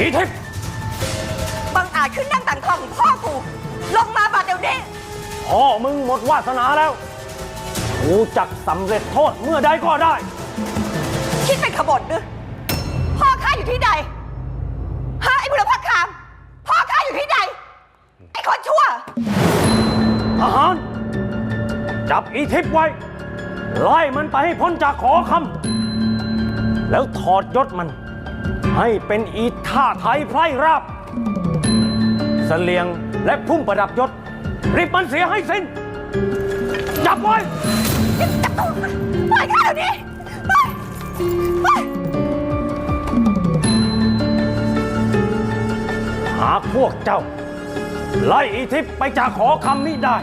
อีทิพย์บังอาจขึ้นนั่งต่างทองของพ่อกูลงมาบาดเดี๋ยวนี้พ่อมึงหมดวาสนาแล้ว กูจักสำเร็จโทษเมื่อใดก็ได้ คิดเป็นขบฏหรือพ่อข้าอยู่ที่ใดฮะไอ้บุรพคาม พ่อข้าอยู่ที่ใด ไอ้คนชั่ว ทหาร จับอีทิพย์ไว้ ไล่มันไปให้พ้นจากขอคำแล้วถอดยศมัน ให้เป็นอีท่าไทยไพร่ราบเสลียงและพุ่มประดับยศรีบมันเสียให้สิ้น จับไว้จับตัวมันปล่อยข้าเดี๋ยวนี้ปล่อยปล่อยหากพวกเจ้า ไล่อีทิพย์ไปจากขอคำนี้ได้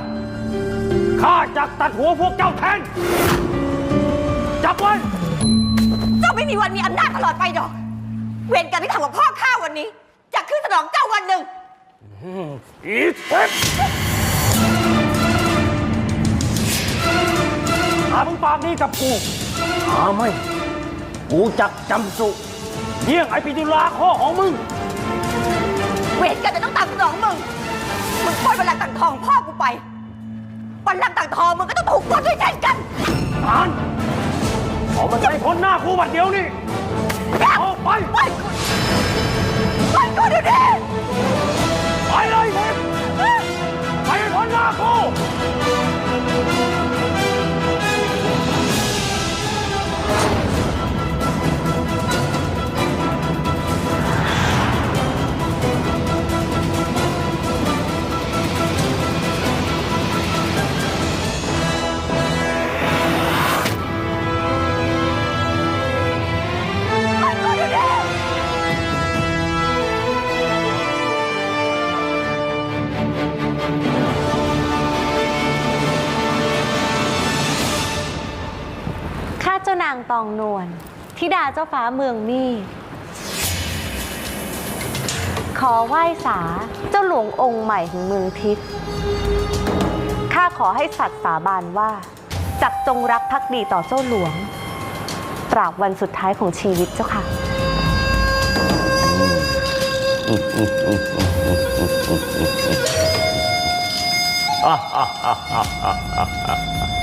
ข้าจะตัดหัวพวกเจ้าแทน จับไว้ เจ้าไม่มีวันมีอำนาจตลอดไปดอก เวรกรรมที่ทำกับพ่อข้าวันนี้ จะขึ้นสนองเจ้าวันหนึ่ง อีทิพย์หามึงปากนี้กับกูหาไม่ กูจักจำสุเยี่ยงไอปิตุลาข้อของมึง เวรกรรมจะต้องตามสนองมึง มึงปล้นบัลลังก์ต่างทองพ่อกูไปบัลลังก์ต่างทองมึงก็ต้องถูกปล้นด้วยเช่นกันทานเอามันไปพ้นหน้ากูบัดเดียวนี่ เอาไป ปล่อยาเจ้านางตองนวลธิดาเจ้าฟ้าเมืองมีขอไหว้สาเจ้าหลวงองค์ใหม่แห่งเมืองทิพย์ข้าขอให้สัตย์สาบานว่าจักจงรักภักดีต่อเจ้าหลวง ตราบวันสุดท้ายของชีวิตเจ้าค่ะฮ่าฮ่าฮ่าฮ่าฮ่า